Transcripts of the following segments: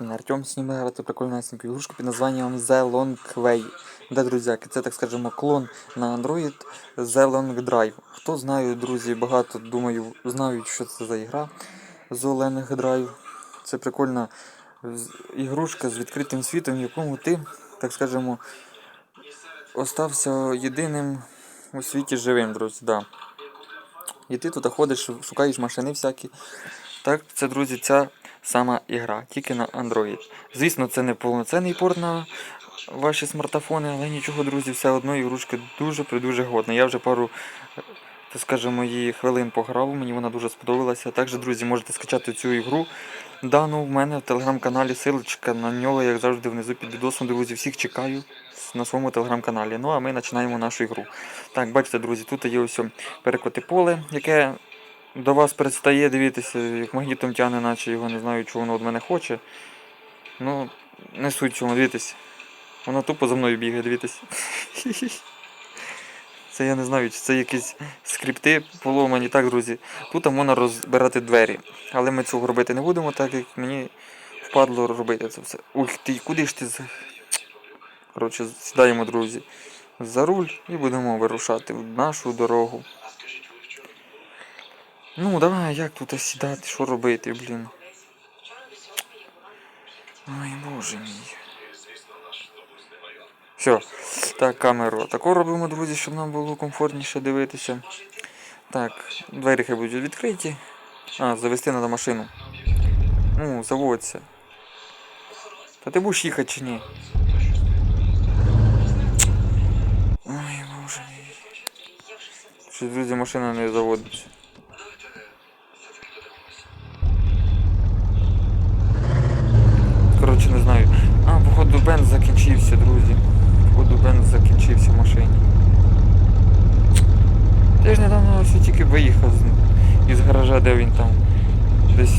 Артем сніме грати прикольнесеньку ігрушку під названням The Long Way. Де, друзяки, це так скажемо клон на Android The Long Drive. Хто знає, друзі, багато думаю, знають, що це за ігра The Long Drive. Це прикольна ігрушка з відкритим світом, в якому ти, так скажемо, остався єдиним у світі живим, друзі. Да. І ти тут ходиш, шукаєш машини всякі. Так, це, друзі, ця сама ігра, тільки на Android. Звісно, це не повноцінний порт на ваші смартфони, але нічого, друзі, все одно ігрушка дуже дуже годна. Я вже пару, так скажемо, її хвилин пограв, мені вона дуже сподобалася. Також, друзі, можете скачати цю ігру. Дану в мене в телеграм-каналі силочка на нього, як завжди, внизу під відосом, друзі, всіх чекаю на своєму телеграм-каналі. Ну а ми починаємо нашу ігру. Так, бачите, друзі, тут є ось перекоти поле, яке до вас предстає, дивитися, як магнітом тягне, наче його не знаю, чого воно від мене хоче. Ну, не суть чому, дивіться. Воно тупо за мною бігає, дивіться. Це я не знаю, чи це якісь скрипти поломані. Так, друзі. Тут можна розбирати двері. Але ми цього робити не будемо, так як мені впадло робити це все. Ух ти, куди ж ти. Коротше, сідаємо, друзі, за руль і будемо вирушати в нашу дорогу. Ну, давай, як тут сідати, що робити, блін. Ой, боже мій. Все, так, камеру таку робимо, друзі, щоб нам було комфортніше дивитися. Так, двері хай будуть відкриті. А, завести треба машину. Ну, заводься. Та ти будеш їхати чи ні? Ой, боже мій. Щось, друзі, машина не заводиться. Походу бенз закінчився, друзі. Походу бенз закінчився в машині. Я ж недавно ось тільки виїхав з, із гаража, де він там. Десь,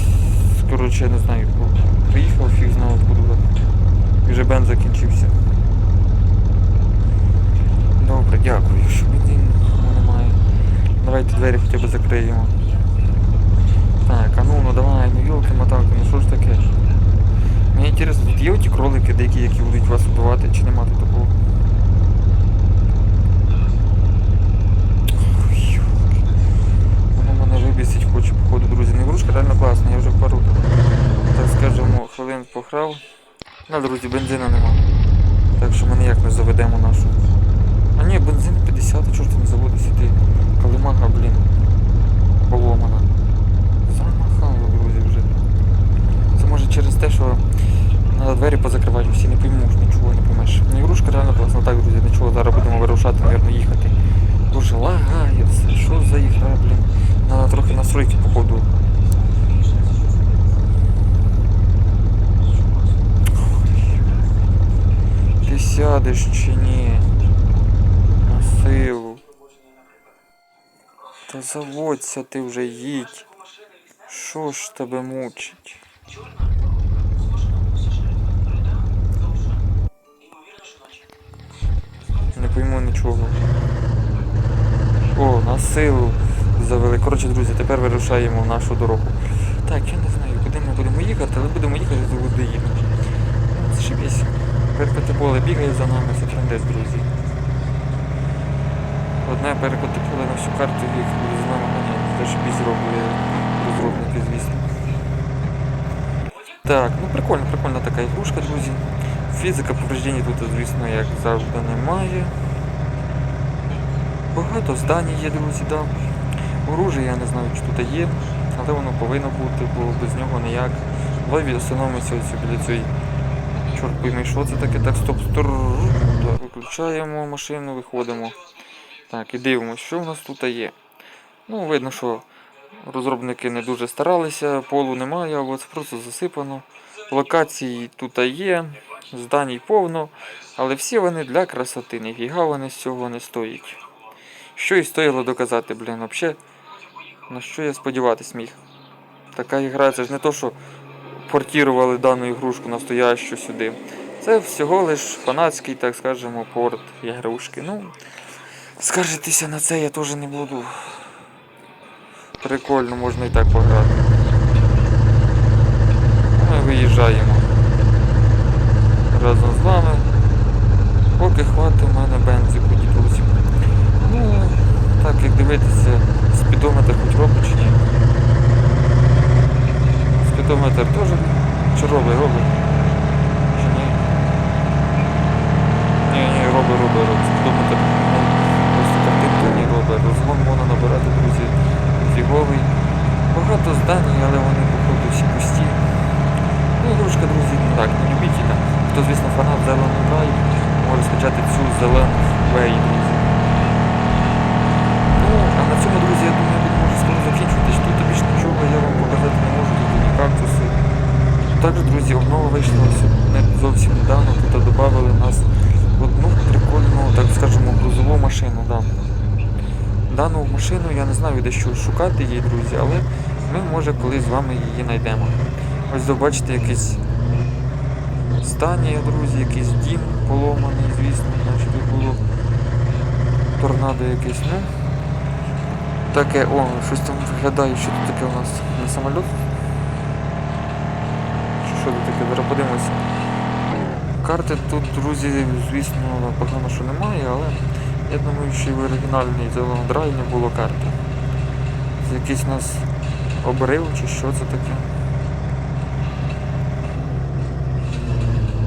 коротше, я не знаю, приїхав, фіг знав откуда. І вже бенз закінчився. Добре, дякую, що бензин немає. Давайте двері хоча б закриємо. Так, а ну, ну давай, ну йолки моталки, ну що ж таке? Мені інтересно, тут є оті кролики деякі, які будуть вас вбивати, чи нема тут такого? Воно мене вибісить хоче, походу, друзі. Не ігрушка реально класна, я вже пару, так скажемо, хвилин пограв. На, друзі, бензина нема. Так що ми ніяк не заведемо нашу. А ні, бензин 50, а чого ж ти не заводишся ти? Калимага, блін. Поломана. Замахало, друзі, вже. Це може через те, що треба двері позакривати, всі не поймуть, нічого не поймеш. Ну, ігрушка реально класна. Так, друзі, нічого, зараз будемо вирушати, мабуть, їхати. Дуже лагає все. Що за ігра, блін? Треба трохи настройки, походу. Ти сядеш чи ні? На силу. Та заводься ти вже їдь. Що ж тебе мучить? Пойму нічого. О, на силу завели. Коротше, друзі, тепер вирушаємо в нашу дорогу. Так, я не знаю, куди ми будемо їхати, але будемо їхати до їхати. Зашибісь. Перекоти поле бігає за нами, це трендець, друзі. Одне перекоти поле на всю карту їх буде з нами ганяти. Це ж зробили розробники, звісно. Так, ну прикольно, прикольна така ігрушка, друзі. Фізика повреждень тут, звісно, як завжди немає. Багато здані є, друзі, да. Оружие, я не знаю, чи тут є, але воно повинно бути, бо без нього ніяк. Давай остановимося ось біля цієї. Чорт пойми, що це таке? Так, стоп, стор. Виключаємо машину, виходимо. Так, і дивимося, що в нас тут є. Ну, видно, що розробники не дуже старалися, полу немає, от просто засипано. Локації тут є, зданій повно, але всі вони для красоти, ніфіга вони з цього не стоять. Що і стоїло доказати, блін, взагалі, на що я сподіватись міг. Така ігра, це ж не то, що портірували дану ігрушку настоящу сюди. Це всього лиш фанатський, так скажемо, порт ігрушки. Ну, скаржитися на це я теж не буду. Прикольно, можна і так пограти. Ми виїжджаємо. разом з вами. Поки хватить у мене бензику, дідусі. Ну, так як дивитися, спідометр хоч робить чи ні. Спідометр теж чи робить. Чи ні? Ні, ні, робить, робить, робить. Спідометр ну, просто картинку не робить. Розгон можна набирати, друзі, фіговий. Багато зданий, але вони походу всі пусті. Ну, ігрушка, друзі, ну так, не любителя. Хто, звісно, фанат зеленого раю, може скачати цю зелену вей. Ну, а на цьому, друзі, я думаю, я можу скоро закінчувати. Тут більш нічого я вам показати не можу, тут одні кактуси. Також, друзі, обнова вийшла не зовсім недавно. Тут додали нас одну прикольну, так скажемо, грузову машину. Да. Дану машину я не знаю, де що шукати її, друзі, але ми, може, колись з вами її знайдемо. Ось побачите якесь здання, друзі, якийсь дім поломаний, звісно, значить тут було торнадо якесь, ну. Таке, о, щось там виглядає, що тут таке у нас на самоліт. Що таке? Зараз подивимося. Карти тут, друзі, звісно, погано, що немає, але я думаю, що і в оригінальній драйві не було карти. Якийсь нас обрив чи що це таке.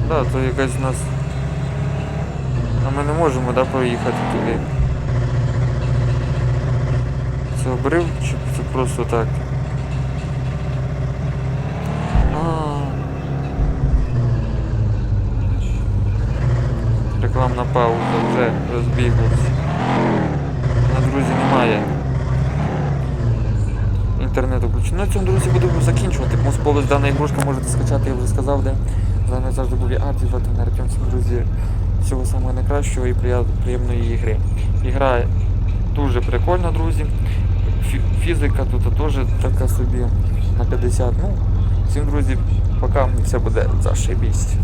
Да, то якась нас. А ми не можемо да, проїхати туди. Це обрив чи це просто так? А. Рекламна пауза вже розбіглась. На друзі немає. Інтернету включено. На цьому, друзі, будемо закінчувати. Тому сповідь дана ігрушка можете скачати, я вже сказав, де. З вами завжди був Арті, звати Артем. Всім, друзі, всього самого найкращого і приємної ігри. Ігра дуже прикольна, друзі. Фізика тут теж така собі на 50. Ну, всім, друзі, пока все буде зашибість.